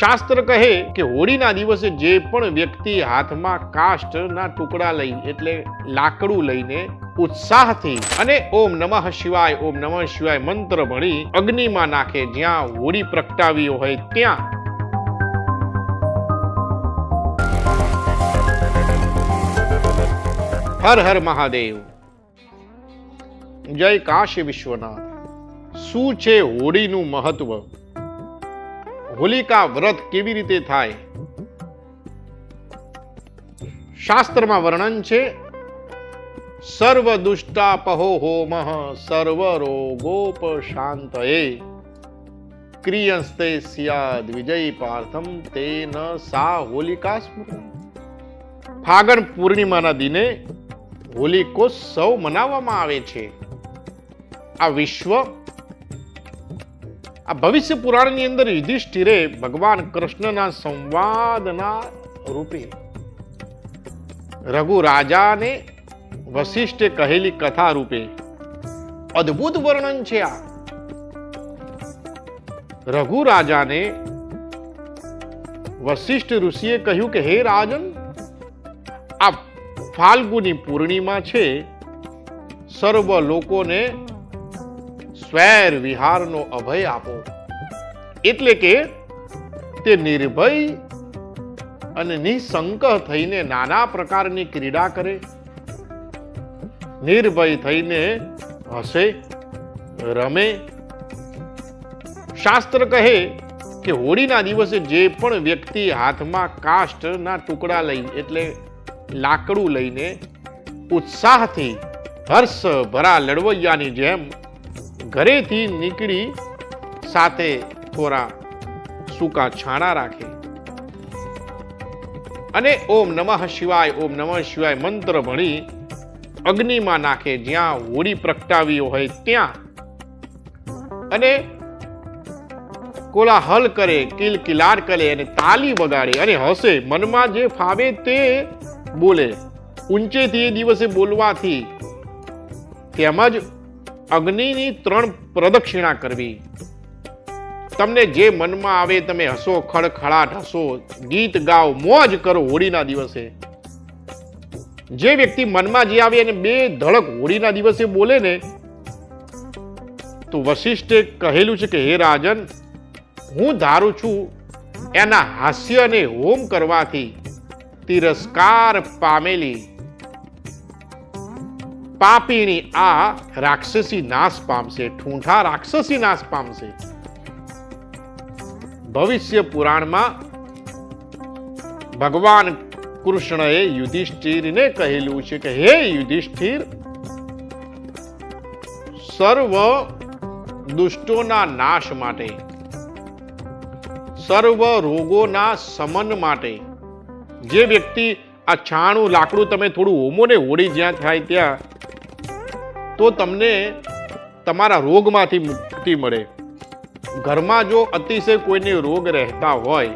શાસ્ત્ર કહે કે હોળીના દિવસે જે પણ વ્યક્તિ હાથમાં કાષ્ટના ટુકડા લઈ, એટલે લાકડું લઈને ઉત્સાહથી અને ઓમ નમઃ શિવાય, ઓમ નમઃ શિવાય મંત્ર ભણી અગ્નિમાં નાખે, જ્યાં હોળી પ્રગટાવી હોય ત્યાં. હર હર મહાદેવ. જય કાશી વિશ્વનાથ. શું છે હોળીનું મહત્વ? હોલિકા વ્રત કેવી રીતે થાય? શાસ્ત્રમાં વર્ણન છે, સર્વ દુષ્ટાપહો હોમ સર્વ રોગોપ શાંતયે ક્રિયંસ્તે સ્યાદ વિજય પાર્થમ તેન સા હોલિકા સ્મૃતિ ફાગણ પૂર્ણિમાના દિને હોલિકોત્સવ મનાવવામાં આવે છે. આ વિશ્વ આ ભવિષ્ય પુરાણની અંદર યુધિષ્ઠિરે ભગવાન કૃષ્ણના સંવાદના રૂપે રઘુ રાજાને વશિષ્ઠે કહેલી કથા રૂપે અદ્ભુત વર્ણન છે આ. રઘુ રાજાને વશિષ્ઠ ઋષિએ કહ્યું કે, હે રાજન, આ ફાલ્ગુની પૂર્ણિમા છે. સર્વ લોકોને સ્વૈર વિહારનો અભય આપો. એટલે કે તે નિર્ભય અને નિસંક થઈને નાના પ્રકારની ક્રીડા કરે. નિર્ભય થઈને હસે, રમે. શાસ્ત્ર કહે કે હોળીના દિવસે જે પણ વ્યક્તિ હાથમાં કાષ્ટના ટુકડા લઈ, એટલે લાકડું લઈને ઉત્સાહથી હર્ષ ભરા લડવૈયાની જેમ ઘરેથી નીકળી સાથે થોડા સૂકા છાણા રાખે. અને ઓમ નમઃ શિવાય, ઓમ નમઃ શિવાય મંત્ર ભણી અગ્નિમાં નાખે. જ્યાં હોળી પ્રગટાવી હોય ત્યાં. અને કોલાહલ કરે, કિલકિલાટ કરે અને તાલી વગાડે અને હસે. મનમાં જે ફાવે તે બોલે. ઊંચેથી એ દિવસે બોલવાથી તેમજ અગ્નિની ત્રણ પ્રદક્ષિણા કરવી. તમને જે મનમાં આવે તમે હસો ખડખડાટ હસો, ગીત ગાઓ, મોજ કરો હોળીના દિવસે. જે વ્યક્તિ મનમાં જે આવે એને બે ધડક હોળીના દિવસે બોલે ને, તો વશિષ્ઠે કહેલું છે કે, હે રાજન, હું ધારું છું એના હાસ્યને હોમ કરવાથી તિરસ્કાર પામેલી પાપીણી આ રાક્ષસી નાશ પામશે, ઠૂંઠા રાક્ષસી નાશ પામશે. ભવિષ્ય પુરાણમાં ભગવાન કૃષ્ણએ યુધિષ્ઠિરને કહેલું છે કે, હે યુધિષ્ઠિર, સર્વ દુષ્ટોના નાશ માટે, સર્વ રોગોના સમન માટે, જે વ્યક્તિ આ છાણું લાકડું તમે થોડું હોમો ને હોળી જ્યાં થાય ત્યાં તો તમને તમારા રોગમાંથી મુક્તિ મળે. ઘરમાં જો અતિશય કોઈને રોગ રહેતા હોય,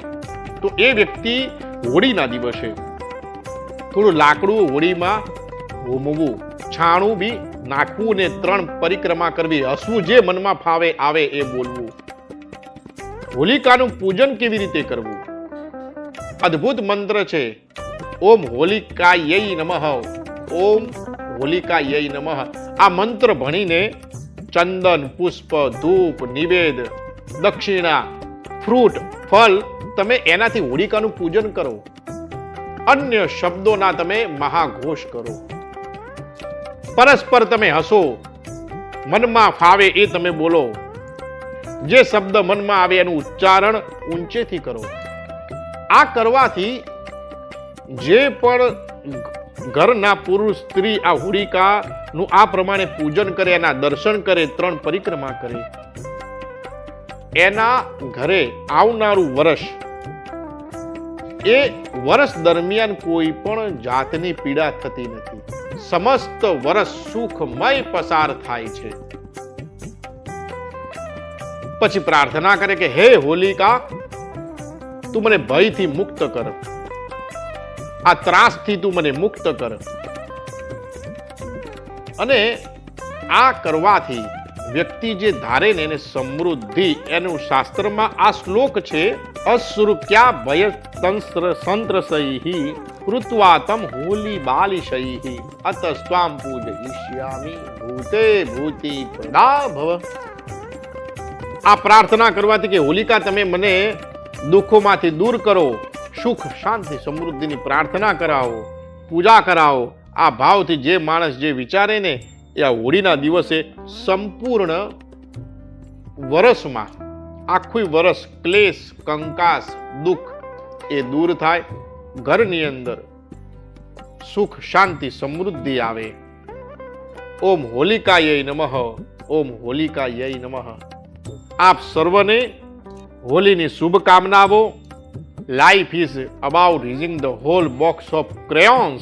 તો એ વ્યક્તિ હોળીના દિવસે થોડું લાકડું હોળીમાં હોમવું છાણું બી નાખવું ને ત્રણ પરિક્રમા કરવી, હસવું જે મનમાં ફાવે આવે એ બોલવું. હોલિકાનું પૂજન કેવી રીતે કરવું? અદ્ભુત મંત્ર છે. ઓમ હોલિકા હોલિકાય નમઃ. ઓમ હોલિકા હોલિકાય નમઃ. આ મંત્ર ભણીને ચંદન, પુષ્પ, ધૂપ, નિવેદ, દક્ષિણા, ફ્રૂટ ફલ તમે એનાથી હોળિકાનું પૂજન કરો. અન્ય શબ્દોના તમે મહાઘોષ કરો. પરસ્પર તમે હસો. મનમાં ફાવે એ તમે બોલો. જે શબ્દ મનમાં આવે એનું ઉચ્ચારણ ઊંચેથી કરો. આ કરવાથી જે પણ ઘરના પુરુષ, સ્ત્રી આ હોલિકાનું આ પ્રમાણે પૂજન કરે, એના દર્શન કરે, ત્રણ પરિક્રમા કરે. એના ઘરે આવનારું વર્ષ એ વર્ષ દરમિયાન કોઈ પણ જાતની પીડા થતી નથી. સમસ્ત વર્ષ સુખમય પસાર થાય છે. પછી પ્રાર્થના કરે કે, હે હોલિકા, તું મને ભયથી મુક્ત કર. આ ત્રાસથી તું મને મુક્ત કર. અને આ કરવાથી વ્યક્તિ જે ધારે ને એને સમૃદ્ધિ, એનું શાસ્ત્રમાં આ શ્લોક છે, અશ્રુક્યા ભય તંત્ર સંત્રસૈ કૃત્વાતમ તમ હોલી સ્વામ પૂજ પૂજયિષ્યામિ ભૂતે ભૂતિ પ્રદા ભવ આ પ્રાર્થના કરવાથી કે હોલિકા તમે મને દુઃખોમાંથી દૂર કરો સુખ શાંતિ સમૃદ્ધિની પ્રાર્થના કરાવો, પૂજા કરાવો. આ ભાવથી જે માણસ જે વિચારે ને, એ આ હોળીના દિવસે સંપૂર્ણ વરસમાં, આખું વરસ ક્લેશ, કંકાસ, દુઃખ એ દૂર થાય, ઘરની અંદર સુખ શાંતિ સમૃદ્ધિ આવે. ઓમ હોલિકાય નમઃ, ઓમ હોલિકાય નમઃ. આપ સર્વને હોલીની શુભકામનાઓ life is about using the whole box of crayons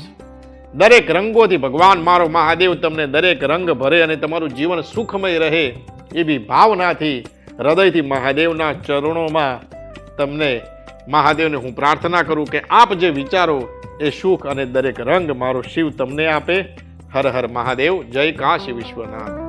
દરેક રંગોથી ભગવાન મારો મહાદેવ તમને દરેક રંગ ભરે અને તમારું જીવન સુખમય રહે એવી ભાવનાથી, હૃદયથી મહાદેવના ચરણોમાં તમને મહાદેવને હું પ્રાર્થના કરું કે આપ જે વિચારો એ સુખ અને દરેક રંગ મારો શિવ તમને આપે. હર હર મહાદેવ, જય કાશી વિશ્વનાથ.